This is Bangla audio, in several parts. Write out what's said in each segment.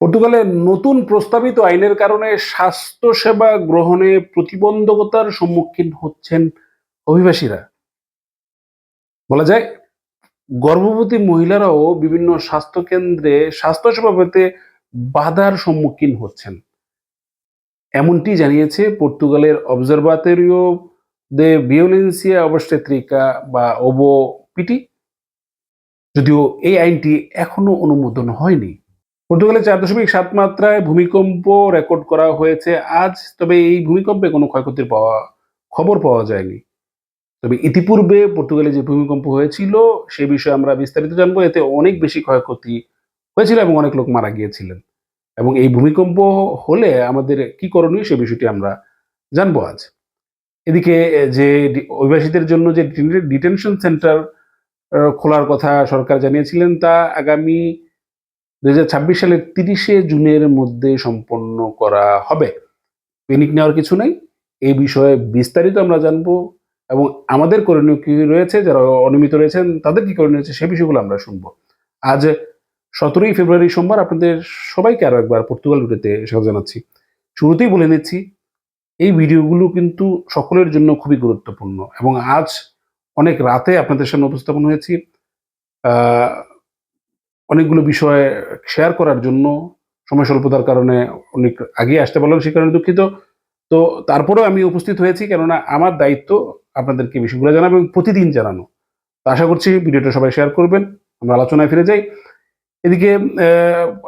পর্তুগালে নতুন প্রস্তাবিত আইনের কারণে স্বাস্থ্যসেবা গ্রহণে প্রতিবন্ধকতার সম্মুখীন হচ্ছেন অভিবাসীরা। বলা যায়, গর্ভবতী মহিলারাও বিভিন্ন স্বাস্থ্য কেন্দ্রে স্বাস্থ্যসেবা পেতে বাধার সম্মুখীন হচ্ছেন। এমনটি জানিয়েছে পর্তুগালের অবজারভাতরিও দে ভিওলেন্সিয়া অবস্টেত্রিকা বা ওবো পিটি। যদিও এই আইনটি এখনও অনুমোদন হয়নি। পর্তুগালে চার দশমিক সাত মাত্রায় ভূমিকম্প রেকর্ড করা হয়েছে আজ, তবে এই ভূমিকম্পে কোনো ক্ষয়ক্ষতির পাওয়া, খবর পাওয়া যায়নি। তবে ইতিপূর্বে পর্তুগালে যে ভূমিকম্প হয়েছিল, সে বিষয়ে আমরা বিস্তারিত জানব। এতে অনেক বেশি ক্ষয়ক্ষতি হয়েছিল এবং অনেক লোক মারা গিয়েছিলেন। এবং এই ভূমিকম্প হলে আমাদের কি করণীয় সে বিষয়টি আমরা জানব আজ। এদিকে, যে অভিবাসীদের জন্য যে ডিটেনশন সেন্টার খোলার কথা সরকার জানিয়েছিলেন, তা আগামী দুই হাজার ছাব্বিশ সালের তিরিশে জুনের মধ্যে সম্পন্ন করা হবে। পেনিক নেওয়ার কিছু নেই। এই বিষয়ে বিস্তারিত আমরা জানব এবং আমাদের করণীয় কি রয়েছে, যারা অনিয়মিত রয়েছেন, তাদের কি করণীয় রয়েছে সে বিষয়গুলো আমরা শুনব। আজ সতেরোই ফেব্রুয়ারি সোমবার আপনাদের সবাইকে আরও একবার পর্তুগাল রুটেতে স্বাগত জানাচ্ছি। শুরুতেই বলে নিচ্ছি, এই ভিডিওগুলো কিন্তু সকলের জন্য খুবই গুরুত্বপূর্ণ এবং আজ অনেক রাতে আপনাদের সামনে উপস্থাপন হয়েছি। অনেকগুলো বিষয় শেয়ার করার জন্য সময় স্বল্পতার কারণে অনেক আগে আসতে পারলাম সে কারণে দুঃখিত। তো তারপরেও আমি উপস্থিত হয়েছি কেননা আমার দায়িত্ব আপনাদেরকে বিষয়গুলো জানাব এবং প্রতিদিন জানানো। তো আশা করছি ভিডিওটা সবাই শেয়ার করবেন, আমরা আলোচনায় ফিরে যাই। এদিকে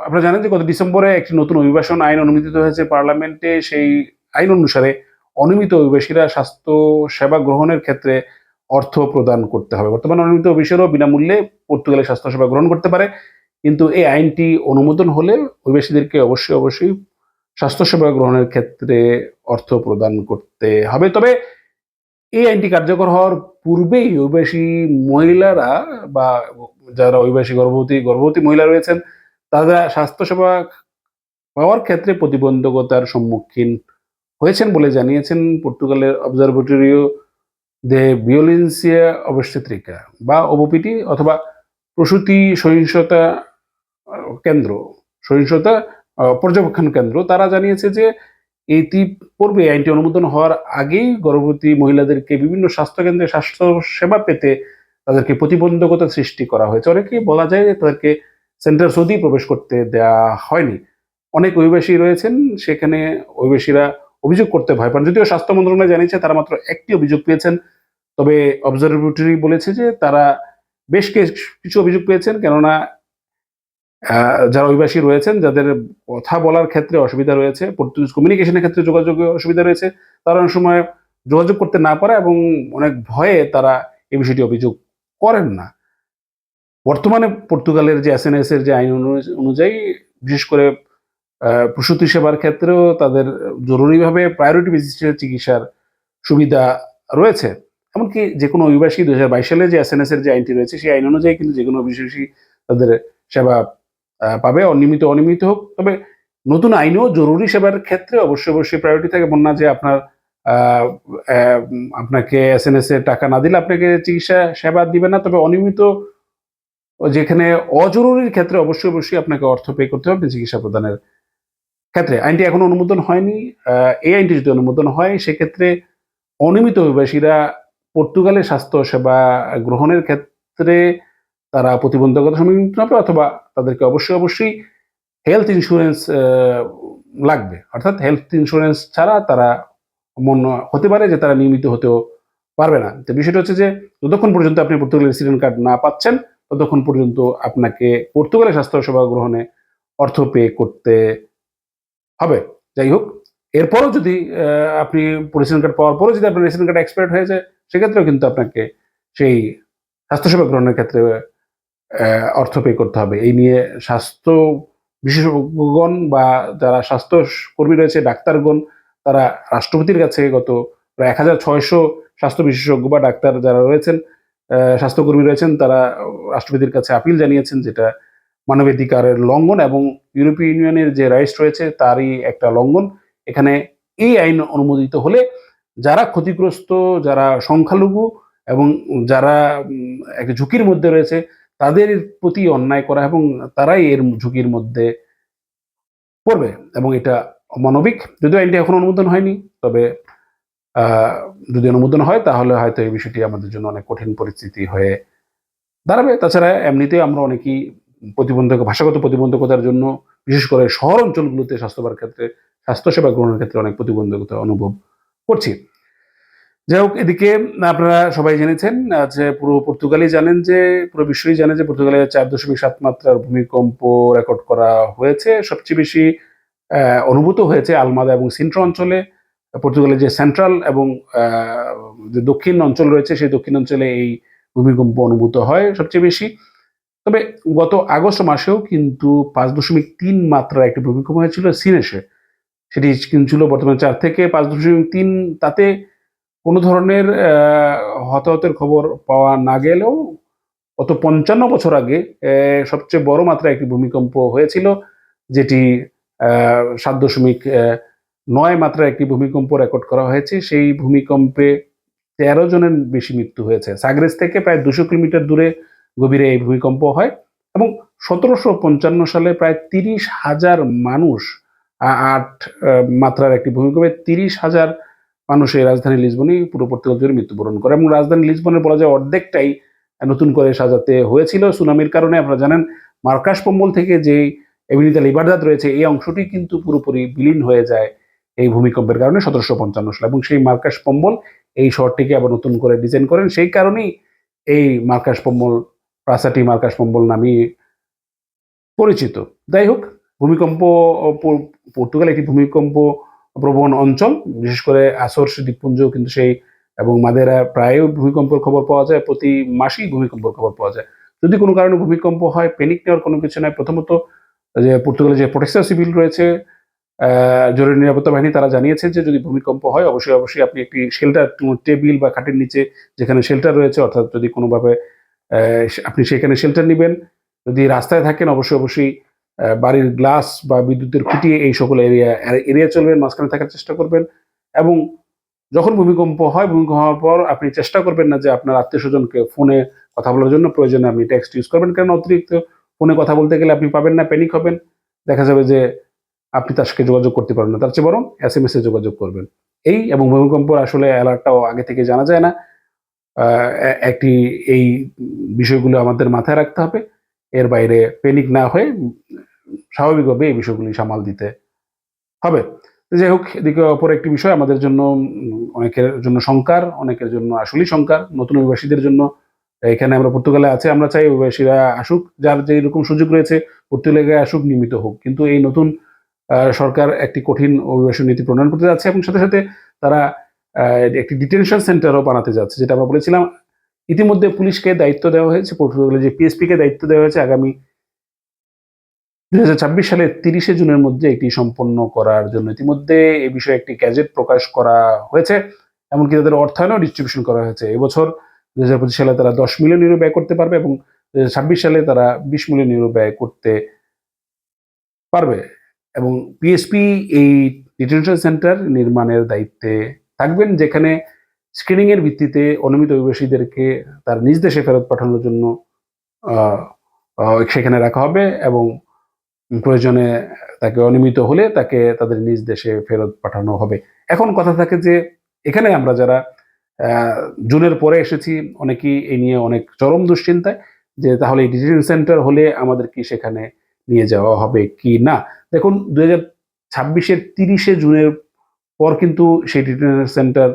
আপনারা জানেন যে গত ডিসেম্বরে একটি নতুন অভিবাসন আইন অনুমোদিত হয়েছে পার্লামেন্টে। সেই আইন অনুসারে অনিয়মিত অভিবাসীরা স্বাস্থ্য সেবা গ্রহণের ক্ষেত্রে অর্থ প্রদান করতে হবে। বর্তমানে অনিয়মিত অভিবাসীরাও বিনামূল্যে পর্তুগালে স্বাস্থ্যসেবা গ্রহণ করতে পারে। কিন্তু এই আইনটি অনুমোদন হলে অভিবাসীদেরকে অবশ্যই অবশ্যই স্বাস্থ্যসেবা গ্রহণের ক্ষেত্রে অর্থ প্রদান করতে হবে। তবে এই আইনটি কার্যকর হওয়ার পূর্বেই অভিবাসী মহিলারা বা যারা অভিবাসী গর্ভবতী গর্ভবতী মহিলা রয়েছেন, তারা স্বাস্থ্যসেবা পাওয়ার ক্ষেত্রে প্রতিবন্ধকতার সম্মুখীন হয়েছেন বলে জানিয়েছেন পর্তুগালের অবজারভেটরিও দে ভিওলেন্সিয়া অবস্থিত্রিকা বা ওবোপিটি অথবা প্রসূতি সহিংসতা কেন্দ্র, সহিংসতা পর্যবেক্ষণ কেন্দ্র। তারা জানিয়েছে যে এটি পূর্বে আইনটি অনুমোদন হওয়ার আগেই গর্ভবতী মহিলাদেরকে বিভিন্ন স্বাস্থ্য কেন্দ্রে স্বাস্থ্য সেবা পেতে তাদেরকে প্রতিবন্ধকতা সৃষ্টি করা হয়েছে। অনেকে বলা যায় যে তাদেরকে সেন্টার সৌদি প্রবেশ করতে দেওয়া হয়নি। অনেক অভিবাসী রয়েছেন, সেখানে অভিবাসীরা অভিযোগ করতে ভয় পান। যদিও স্বাস্থ্য মন্ত্রণালয় জানিয়েছে তারা মাত্র একটি অভিযোগ পেয়েছেন, তবে অবজারভেটরি বলেছে যে তারা বেশ কিছু অভিযোগ পেয়েছেন, কেননা যারা অভিবাসী রয়েছেন, যাদের কথা বলার ক্ষেত্রে অসুবিধা রয়েছে পর্তুগিজ কমিউনিকেশনের ক্ষেত্রে যোগাযোগে অসুবিধা রয়েছে, তারা অনেক সময় যোগাযোগ করতে না পারে এবং অনেক ভয়ে তারা এই বিষয়টি অভিযোগ করেন না। বর্তমানে পর্তুগালের যে এস এর যে আইন অনু- অনুযায়ী, বিশেষ করে প্রসূতি সেবার ক্ষেত্রেও তাদের জরুরিভাবে প্রায়োরিটি বেসিসে চিকিৎসার সুবিধা রয়েছে। এমনকি যে কোনো অভিবাসী দু হাজার বাইশ সালে যে এস এন এস এর যে আইনটি রয়েছে সেই আইন অনুযায়ী কিন্তু যে কোনো অভিবাসী তাদের সেবা পাবে অনিয়মিত অনিয়মিত হোক। তবে নতুন আইনেও জরুরি সেবার ক্ষেত্রে অবশ্যই অবশ্যই প্রায়োরিটি থাকে। না যে আপনার আহ, আহ, উম, আপনাকে এসএনএস এর টাকা না দিলে আপনাকে চিকিৎসা সেবা দিবে না। তবে অনিয়মিত যেখানে অজরুরির ক্ষেত্রে অবশ্যই অবশ্যই আপনাকে অর্থ পে করতে হবে। চিকিৎসা প্রদানের ক্ষেত্রে আইনটি এখনও অনুমোদন হয়নি এই আইনটি যদি অনুমোদন হয়, সেক্ষেত্রে অনিয়মিত অভিবাসীরা পর্তুগালে স্বাস্থ্য সেবা গ্রহণের ক্ষেত্রে তারা প্রতিবন্ধকতার সম্মুখীন হবে অথবা তাদেরকে অবশ্যই অবশ্যই হেলথ ইন্স্যুরেন্স লাগবে। অর্থাৎ হেলথ ইন্স্যুরেন্স ছাড়া তারা মন হতে পারে যে তারা নিয়মিত হতেও পারবে না। তো বিষয়টা হচ্ছে যে, যতক্ষণ পর্যন্ত আপনি পর্তুগালের রেসিডেন্ট কার্ড না পাচ্ছেন, ততক্ষণ পর্যন্ত আপনাকে পর্তুগালের স্বাস্থ্য সেবা গ্রহণে অর্থ পে করতে হবে। যাই হোক, এরপরও যদি আপনি রেসিডেন্ট কার্ড পাওয়ার পরও যদি আপনার রেশন কার্ড এক্সপায়ার্ড হয়ে যায়, সেক্ষেত্রেও কিন্তু আপনাকে সেই স্বাস্থ্যসেবা গ্রহণের ক্ষেত্রে অর্থ পে করতে হবে। এই নিয়ে স্বাস্থ্য বিশেষজ্ঞগণ বা যারা স্বাস্থ্য কর্মী রয়েছে, ডাক্তারগণ, তারা রাষ্ট্রপতির কাছে গত প্রায় এক হাজার ছয়শো স্বাস্থ্য বিশেষজ্ঞ বা ডাক্তার যারা রয়েছেন স্বাস্থ্যকর্মী রয়েছেন, তারা রাষ্ট্রপতির কাছে আপিল জানিয়েছেন যেটা মানবাধিকারের লঙ্ঘন এবং ইউরোপীয় ইউনিয়নের যে রাইটস রয়েছে তারই একটা লঙ্ঘন। এখানে এই আইন অনুমোদিত হলে যারা ক্ষতিগ্রস্ত, যারা সংখ্যালঘু এবং যারা একটা ঝুঁকির মধ্যে রয়েছে, তাদের প্রতি অন্যায় করা এবং তারাই এর ঝুঁকির মধ্যে পড়বে এবং এটা অমানবিক। যদিও আইনটি এখন অনুমোদন হয়নি, তবে যদি অনুমোদন হয় তাহলে হয়তো এই বিষয়টি আমাদের জন্য অনেক কঠিন পরিস্থিতি হয়ে দাঁড়াবে। তাছাড়া এমনিতে আমরা অনেকেই প্রতিবন্ধক, ভাষাগত প্রতিবন্ধকতার জন্য, বিশেষ করে শহর অঞ্চলগুলোতে স্বাস্থ্যবার ক্ষেত্রে, স্বাস্থ্যসেবা গ্রহণের ক্ষেত্রে অনেক প্রতিবন্ধকতা অনুভব করছি। যাই হোক, এদিকে, আপনারা সবাই জেনেছেন যে পুরো পর্তুগালই জানেন যে, পুরো বিশ্বই জানে যে পর্তুগালে চার দশমিক সাত মাত্রার ভূমিকম্প রেকর্ড করা হয়েছে। সবচেয়ে বেশি অনুভূত হয়েছে আলমাদা এবং সিন্ট্রো অঞ্চলে। পর্তুগালের যে সেন্ট্রাল এবং যে দক্ষিণ অঞ্চল রয়েছে, সেই দক্ষিণ অঞ্চলে এই ভূমিকম্প অনুভূত হয় সবচেয়ে বেশি। তবে গত আগস্ট মাসেও কিন্তু পাঁচ দশমিক তিন মাত্রার একটি ভূমিকম্প হয়েছিল সিনেসে সেটি ছিল বর্তমানে চার থেকে পাঁচ দশমিক তিন, তাতে কোনো ধরনের হতাহতের খবর পাওয়া না গেলেও গত পঞ্চান্ন বছর আগে সবচেয়ে বড় মাত্রায় একটি ভূমিকম্প হয়েছিল, যেটি সাত দশমিক নয় মাত্রায় একটি ভূমিকম্প রেকর্ড করা হয়েছে। সেই ভূমিকম্পে তেরো জনের বেশি মৃত্যু হয়েছে। সাগরেস থেকে প্রায় দুশো কিলোমিটার দূরে গভীরে এই ভূমিকম্প হয় এবং সতেরোশো পঞ্চান্ন সালে প্রায় তিরিশ হাজার মানুষ আট মাত্রার একটি ভূমিকম্পে তিরিশ হাজার মানুষ এই রাজধানী লিসবনে পুরো পর্তুগাল জুড়ে মৃত্যুবরণ করে এবং রাজধানী লিসবনের বলা যায় অর্ধেকটাই নতুন করে সাজাতে হয়েছিল সুনামির কারণে। আপনারা জানেন, মার্কাস পম্বল থেকে যে এভিনিতা লিবারদাদ রয়েছে, এই অংশটি কিন্তু পুরোপুরি বিলীন হয়ে যায় এই ভূমিকম্পের কারণে সতেরোশো পঞ্চান্ন সালে এবং সেই মার্কাস পম্বল এই শহরটিকে আবার নতুন করে ডিজাইন করেন। সেই কারণেই এই মার্কাস পম্বল প্রাসাটি মার্কাস পম্বল নামে পরিচিত। যাই হোক, ভূমিকম্প পর্তুগাল একটি ভূমিকম্প প্রবণ অঞ্চল, বিশেষ করে আসর দ্বীপপুঞ্জ কিন্তু সেই, এবং মাদেরা প্রায় ভূমিকম্পের খবর পাওয়া যায়, প্রতি মাসেই ভূমিকম্পের খবর পাওয়া যায়। যদি কোনো কারণে ভূমিকম্প হয় প্যানিক নেওয়ার কোনো কিছু নয় প্রথমত যে পর্তুগালে যে প্রোটেকশন সিভিল রয়েছে জরুরি নিরাপত্তা বাহিনী তারা জানিয়েছে যে যদি ভূমিকম্প হয়, অবশ্যই অবশ্যই আপনি একটি শেল্টার টেবিল বা খাটের নিচে যেখানে শেল্টার রয়েছে, অর্থাৎ যদি কোনোভাবে আপনি সেখানে শেল্টার নেবেন। যদি রাস্তায় থাকেন, অবশ্যই অবশ্যই বাড়ির গ্লাস বা বিদ্যুতের খুঁটিয়ে এই সকল এরিয়া এরিয়া চলবেন, মাঝখানে থাকার চেষ্টা করবেন এবং যখন ভূমিকম্প হয়, ভূমিকম্প হওয়ার পর আপনি চেষ্টা করবেন না যে আপনার আত্মীয় স্বজনকে ফোনে কথা বলার জন্য প্রয়োজনে আপনি টেক্সট ইউজ করবেন। কারণ অতিরিক্ত ফোনে কথা বলতে গেলে আপনি পাবেন না প্যানিক হবেন। দেখা যাবে যে আপনি তার সাথে যোগাযোগ করতে পারবেন না। তার চেয়ে বরং এস এম এস এ যোগাযোগ করবেন। এই এবং ভূমিকম্প আসলে অ্যালার্টটাও আগে থেকে জানা যায় না। একটি, এই বিষয়গুলো আমাদের মাথায় রাখতে হবে। এর বাইরে প্যানিক না হয়ে স্বাভাবিকভাবে এই বিষয়গুলি সামাল দিতে হবে। যাই হোক, এদিকে অপর একটি বিষয়, আমাদের জন্য অনেকের জন্য শঙ্কার, অনেকের জন্য আসলেই শঙ্কার, নতুন অভিবাসীদের জন্য। এখানে আমরা পর্তুগালে আছে, আমরা চাই অভিবাসীরা আসুক, যার যে রকম সুযোগ রয়েছে, পর্তুগালে আসুক, নিয়মিত হোক। কিন্তু এই নতুন সরকার একটি কঠিন অভিবাসী নীতি প্রণয়ন করতে যাচ্ছে এবং সাথে সাথে তারা একটি ডিটেনশন সেন্টারও বানাতে যাচ্ছে, যেটা আমরা বলেছিলাম, ইতিমধ্যে পুলিশকে দায়িত্ব দেওয়া হয়েছে পর্তুগালে যে পিএসপি কে দায়িত্ব দেওয়া হয়েছে, আগামী দুই হাজার ছাব্বিশ সালের তিরিশে জুনের মধ্যে এটি সম্পন্ন করার জন্য। ইতিমধ্যে এই বিষয়ে একটি গ্যাজেট প্রকাশ করা হয়েছে, এমনকি তাদের অর্থায়নও ডিস্ট্রিবিউশন করা হয়েছে। এবছর দুই হাজার পঁচিশ সালে তারা দশ মিলিয়ন ইউরো ব্যয় করতে পারবে এবং হাজার ছাব্বিশ সালে তারা বিশ মিলিয়ন ইউরো ব্যয় করতে পারবে। এবং পিএসপি এই ডিটেনশন সেন্টার নির্মাণের দায়িত্বে থাকবেন যেখানে স্ক্রিনিং এর ভিত্তিতে অনুমিত অভিবাসীদেরকে তার নিজ দেশে ফেরত পাঠানোর জন্য সেখানে রাখা হবে এবং প্রয়োজনে তাকে অনিয়মিত হলে তাকে তাদের নিজ দেশে ফেরত পাঠানো হবে। এখন কথা থাকে যে এখানে আমরা যারা জুনের পরে এসেছি, অনেকেই এই নিয়ে অনেক চরম দুশ্চিন্তায় যে তাহলে এই ডিটেনশন সেন্টার হলে আমাদের কি সেখানে নিয়ে যাওয়া হবে কি না? দেখুন দু হাজার ছাব্বিশের তিরিশে জুনের পর কিন্তু সেই ডিটেনশন সেন্টার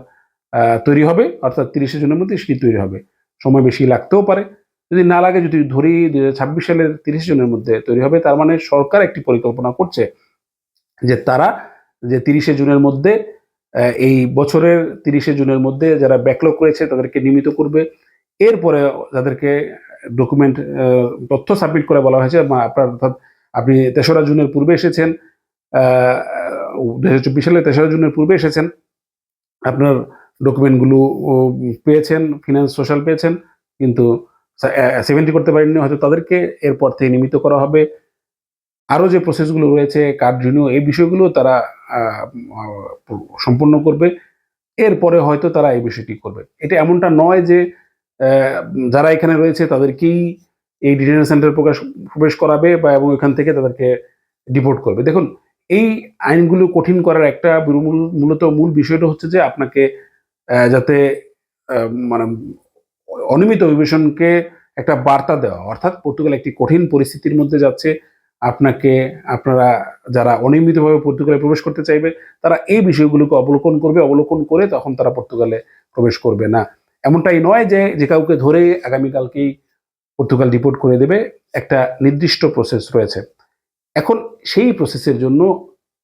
তৈরি হবে। অর্থাৎ তিরিশে জুনের মধ্যে সেটি তৈরি হবে। সময় বেশি লাগতেও পারে। যদি না লাগে, যদি ধরি ছাব্বিশ সালের তিরিশে জুনের মধ্যে তৈরি হবে, তার মানে সরকার একটি পরিকল্পনা করছে যে তারা যে তিরিশে জুনের মধ্যে এই বছরের তিরিশে জুনের মধ্যে যারা ব্যাকলগ করেছে, তাদেরকে নিয়মিত করবে। এরপরে তাদেরকে ডকুমেন্ট তথ্য সাবমিট করে বলা হয়েছে। আপনার অর্থাৎ আপনি তেসরা জুনের পূর্বে এসেছেন। দুই হাজার চব্বিশ সালে তেসরা জুনের পূর্বে এসেছেন। আপনার ডকুমেন্টগুলো পেয়েছেন ফিনান্স সোশ্যাল পেয়েছেন, কিন্তু সেভেন্টি করতে পারেননি, হয়তো তাদেরকে এরপর থেকে নিয়মিত করা হবে। আরও যে প্রসেসগুলো রয়েছে কার্ড রিনিউ এই বিষয়গুলো তারা সম্পূর্ণ করবে। এরপরে হয়তো তারা এই বিষয়টি করবে। এটা এমনটা নয় যে যারা এখানে রয়েছে তাদেরকেই এই ডিটেনশন সেন্টার প্রকাশ, প্রবেশ করাবে বা এবং এখান থেকে তাদেরকে ডিপোর্ট করবে। দেখুন এই আইনগুলো কঠিন করার একটা মূল- মূলত মূল বিষয়টা হচ্ছে যে আপনাকে যাতে মানে অনিয়মিত অভিবেশনকে একটা বার্তা দেওয়া, অর্থাৎ পর্তুগাল একটি কঠিন পরিস্থিতির মধ্যে যাচ্ছে, আপনাকে, আপনারা যারা অনিয়মিতভাবে পর্তুগালে প্রবেশ করতে চাইবে, তারা এই বিষয়গুলোকে অবলোকন করবে, অবলোকন করে তখন তারা পর্তুগালে প্রবেশ করবে না। এমনটাই নয় যে যে কাউকে ধরে আগামীকালকেই পর্তুগাল রিপোর্ট করে দেবে, একটা নির্দিষ্ট প্রসেস রয়েছে। এখন সেই প্রসেসের জন্য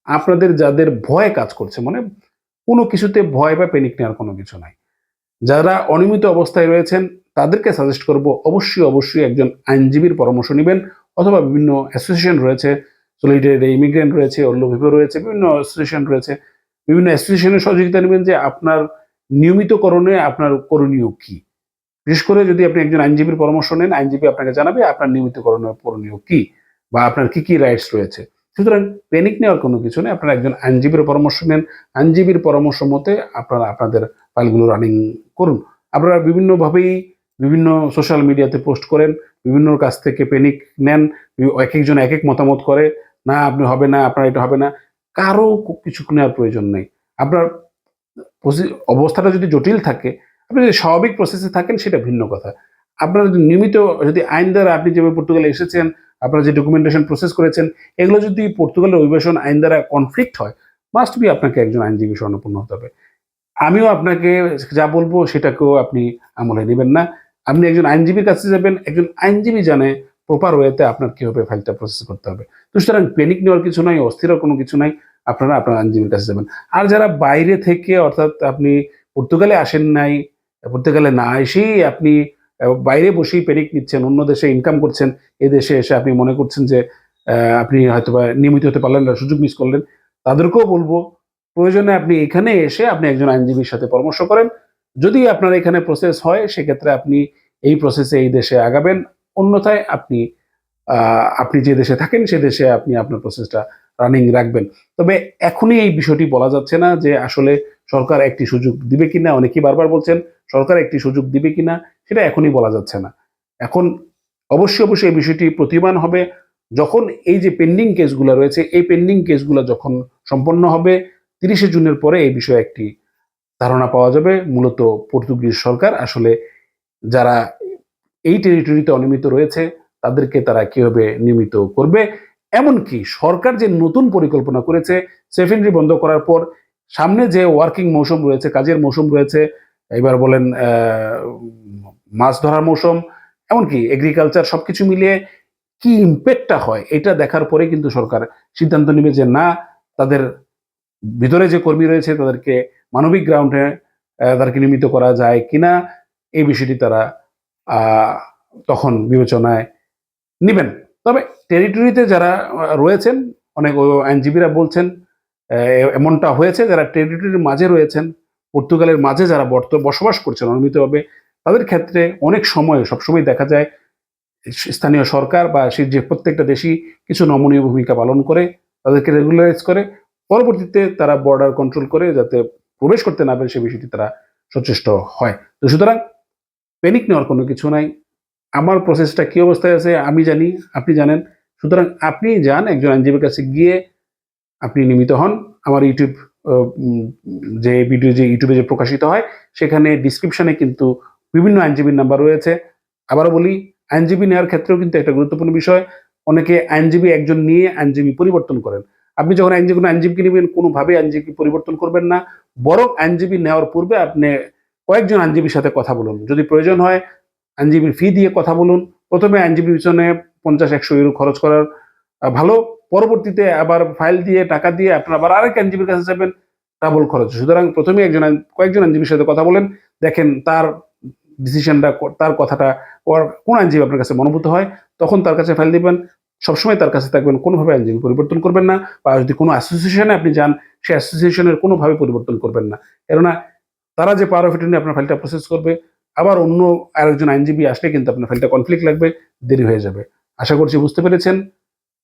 আপনাদের যাদের ভয় কাজ করছে মানে কোনো কিছুতে ভয় বা প্যানিক নেওয়ার কোনো কিছু নাই। যারা অনিয়মিত অবস্থায় রয়েছেন, তাদেরকে সাজেস্ট করব, অবশ্যই অবশ্যই একজন আইনজীবীর পরামর্শ নেবেন অথবা বিভিন্ন অ্যাসোসিয়েশন রয়েছে সলিডারি ইমিগ্রেন্ট রয়েছে অল্লভিভো রয়েছে, বিভিন্ন অ্যাসোসিয়েশন রয়েছে। বিভিন্ন অ্যাসোসিয়েশনের সহযোগিতা নেবেন যে আপনার নিয়মিতকরণে আপনার করণীয় কি। বিশেষ করে যদি আপনি একজন আইনজীবীর পরামর্শ নেন, আইনজীবী আপনাকে জানাবে আপনার নিয়মিতকরণের করণীয় কি। বা আপনার কি কি রাইটস রয়েছে। সুতরাং প্যানিক নেওয়ার কোনো কিছু নেই। আপনারা একজন আইনজীবীর পরামর্শ নেন। আইনজীবীর পরামর্শ মতে আপনারা আপনাদের ফাইলগুলো রানিং করুন। আপনারা বিভিন্নভাবেই বিভিন্ন সোশ্যাল মিডিয়াতে পোস্ট করেন, বিভিন্ন কাছ থেকে প্যানিক নেন, এক একজন এক এক মতামত করে, না, আপনি হবে না, আপনার এটা হবে না। কারও কিছু নেওয়ার প্রয়োজন নেই। আপনার অবস্থাটা যদি জটিল থাকে, আপনি যদি স্বাভাবিক প্রসেসে থাকেন, সেটা ভিন্ন কথা। আপনার যদি নিয়মিত যদি আইন দ্বারা আপনি যেভাবে পর্তুগালে এসেছেন, আপনারা যে ডকুমেন্টেশন প্রসেস করেছেন, এগুলো যদি পর্তুগালের অভিবাসন আইন দ্বারা কনফ্লিক্ট হয় মাস্ট বি আপনাকে একজন আইনজীবী স্বর্ণপূর্ণ হতে হবে। আমিও আপনাকে যা বলব সেটাকেও আপনি আমলে নেবেন না। আপনি একজন আইনজীবীর কাছে যাবেন, একজন আইনজীবী জানে প্রপার ওয়েতে আপনার কীভাবে ফাইলটা প্রসেস করতে হবে। তো সুতরাং প্যানিক নেওয়ার কিছু নাই অস্থির কোনো কিছু নাই, আপনারা আপনার আইনজীবীর কাছে যাবেন। আর যারা বাইরে থেকে অর্থাৎ আপনি পর্তুগালে আসেন নাই, পর্তুগালে না এসেই আপনি বাইরে বসেই পেরিক নিচ্ছেন, অন্য দেশে ইনকাম করছেন, এ দেশে এসে আপনি মনে করছেন যে আপনি হয়তো বা নিয়মিত হতে পারলেন না, সুযোগ মিস করলেন, তাদেরকেও বলব, প্রয়োজনে আপনি এখানে এসে আপনি একজন আইনজীবীর সাথে পরামর্শ করেন। যদি আপনার এখানে প্রসেস হয়, সেক্ষেত্রে আপনি এই প্রসেসে এই দেশে আগাবেন, অন্যথায় আপনি আপনি যে দেশে থাকেন, সে দেশে আপনি আপনার প্রসেসটা রানিং রাখবেন। তবে এখনই এই বিষয়টি বলা যাচ্ছে না যে আসলে সরকার একটি সুযোগ দিবে কিনা, অনেকেই বারবার বলছেন সরকার একটি সুযোগ দিবে কিনা, সেটা এখনই বলা যাচ্ছে না। এখন অবশ্যই অবশ্যই এই বিষয়টি প্রতিমান হবে। যখন এই যে পেন্ডিং কেসগুলো রয়েছে, এই পেন্ডিং কেসগুলো যখন সম্পন্ন হবে, তিরিশে জুনের পরে এই বিষয়ে একটি ধারণা পাওয়া যাবে। মূলত পর্তুগিজ সরকার আসলে যারা এই টেরিটরিতে অনিয়মিত রয়েছে, তাদেরকে তারা কীভাবে নিয়মিত করবে? এমনকি সরকার যে নতুন পরিকল্পনা করেছে সেফেন্ডারি বন্ধ করার পর সামনে যে ওয়ার্কিং মৌসুম রয়েছে, কাজের মৌসুম রয়েছে, এবার বলেন মাছ ধরার মৌসুম, এমনকি এগ্রিকালচার সবকিছু মিলিয়ে কি ইম্প্যাক্টটা হয়, এটা দেখার পরে কিন্তু সরকার সিদ্ধান্ত নেবে যে না, তাদের ভিতরে যে কর্মী রয়েছে, তাদেরকে মানবিক গ্রাউন্ডে তাদেরকে নিয়মিত করা যায় কিনা, এই বিষয়টি তারা তখন বিবেচনায় নেবেন। তবে টেরিটরিতে যারা রয়েছেন, অনেক আইনজীবীরা বলছেন এমনটা হয়েছে যারা টেরিটরির মাঝে রয়েছেন, পর্তুগালের মাঝে যারা বর্ত বসবাস করছেন অনিয়মিতভাবে, তাদের ক্ষেত্রে অনেক সময়, সবসময় দেখা যায়, স্থানীয় সরকার বা সে যে প্রত্যেকটা দেশই কিছু নমনীয় ভূমিকা পালন করে, তাদেরকে রেগুলারাইজ করে, পরবর্তীতে তারা বর্ডার কন্ট্রোল করে যাতে প্রবেশ করতে না পারে সে বিষয়টি তারা সচেষ্ট হয়। তো সুতরাং প্যানিক নেওয়ার কোনো কিছু নাই। আমার প্রসেসটা কি অবস্থায় আছে আমি জানি, আপনি জানেন। সুতরাং আপনি যান একজন আইনজীবীর কাছে গিয়ে আপনি নিয়মিত হন। আমার ইউটিউব যে ভিডিও, যে ইউটিউবে যে প্রকাশিত হয়, সেখানে ডিসক্রিপশনে কিন্তু বিভিন্ন আইনজীবীর নাম্বার রয়েছে। আবারও বলি, আইনজীবী নেওয়ার ক্ষেত্রেও কিন্তু একটা গুরুত্বপূর্ণ বিষয়, অনেকে আইনজীবী একজন নিয়ে আইনজীবী পরিবর্তন করেন। আপনি যখন আইনজীবী আইনজীবীকে নেবেন, কোনোভাবে আইনজীবী পরিবর্তন করবেন না। বরং আইনজীবী নেওয়ার পূর্বে আপনি কয়েকজন আইনজীবীর সাথে কথা বলুন। যদি প্রয়োজন হয়, আইনজীবীর ফি দিয়ে কথা বলুন। প্রথমে আইনজীবীর পিছনে পঞ্চাশ, একশো ইউরো খরচ করার ভালো। পরবর্তীতে আবার ফাইল দিয়ে, টাকা দিয়ে আপনার আবার আরেক আইনজীবীর কাছে যাবেন ডাবল খরচ। সুতরাং প্রথমে একজন কয়েকজন আইনজীবীর সাথে কথা বলেন, দেখেন তার ডিসিশনটা তার কথাটা কোন আইনজীবী আপনার কাছে মনোভূত হয়, তখন তার কাছে ফাইল দিবেন। সবসময় তার কাছে থাকবেন, কোনোভাবে আইনজীবী পরিবর্তন করবেন না, বা যদি কোনো অ্যাসোসিয়েশনে আপনি যান, সেই অ্যাসোসিয়েশনের কোনোভাবে পরিবর্তন করবেন না। কেননা, তারা যে পাওয়ার অফ আপনার ফাইলটা প্রসেস করবে, আবার অন্য আরেকজন আইনজীবী আসলে কিন্তু আপনার ফাইলটা কনফ্লিক্ট লাগবে, দেরি হয়ে যাবে। আশা করছি বুঝতে পেরেছেন।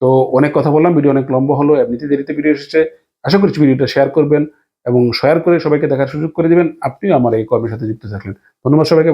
তো অনেক কথা বললাম, ভিডিও অনেক লম্বা হলো এমনিতে দেরিতে ভিডিও এসেছে। আশা করছি ভিডিওটা শেয়ার করবেন এবং শেয়ার করে সবাইকে দেখার সুযোগ করে দিবেন। আপনিও আমার এই কর্মের সাথে যুক্ত থাকলেন। ধন্যবাদ সবাইকে